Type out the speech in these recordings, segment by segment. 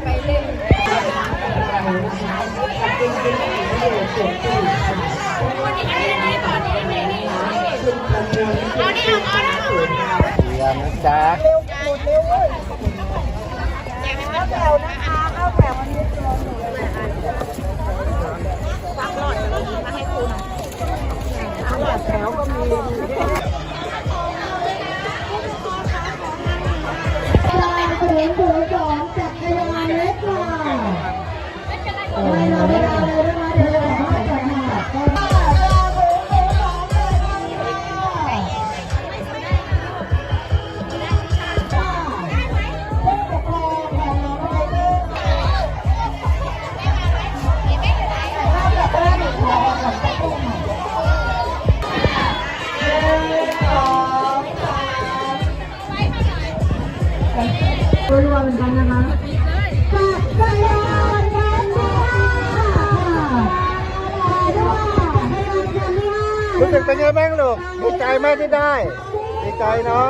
เตรียมนะจ๊ะก สามรัวๆเหมือนกันนะคะ รู้สึกเป็นไงบ้างลูกดีใจไหมที่ได้ ดีใจเนาะ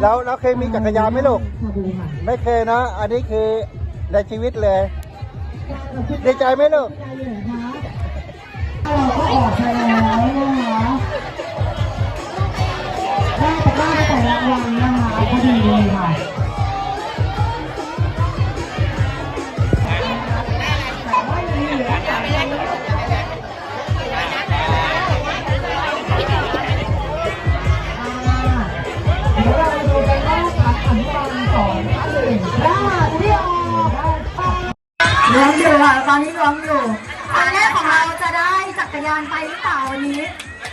แล้วแล้วเคยมีจักรยานไหมลูก ไม่เคยนะอันนี้คือในชีวิตเลย ดีใจไหมลูก ร้องอยู่ค่ะตอนนี้ร้องอยู่อันแรกของเราจะได้จักรยานไปหรือเปล่าวันนี้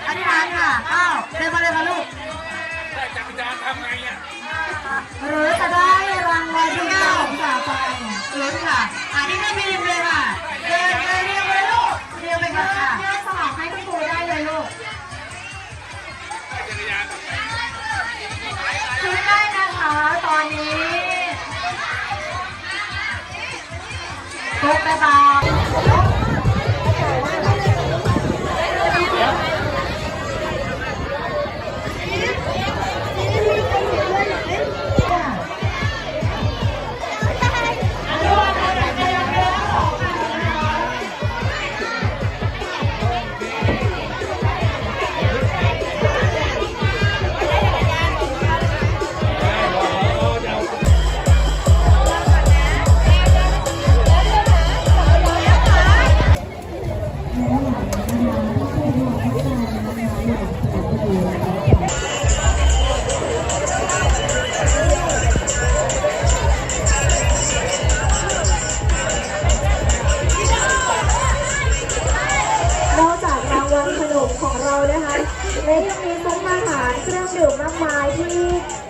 อันนี้ร้านค่ะอ้าวเดินมาเลยค่ะลูกได้จักรยานทำไงอะหรือจะได้รางวัลที่เก้าของสาวไปลุ้นค่ะอันนี้ให้พี่ริมเลยค่ พกไป ละยังมีซุ้มอาหารเครื่องดื่มมากมายที่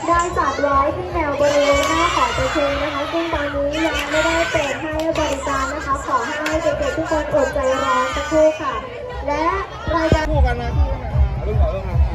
ได้จัดไว้ที่แนวบริเวณหน้าขอประชุมนะคะ ซึ่งตอนนี้ยังไม่ได้เปิดให้บริการนะคะ ขอให้เด็กๆทุกคนอดใจรอสักครู่ค่ะ และรายการคู่กันนะคู่กันนะ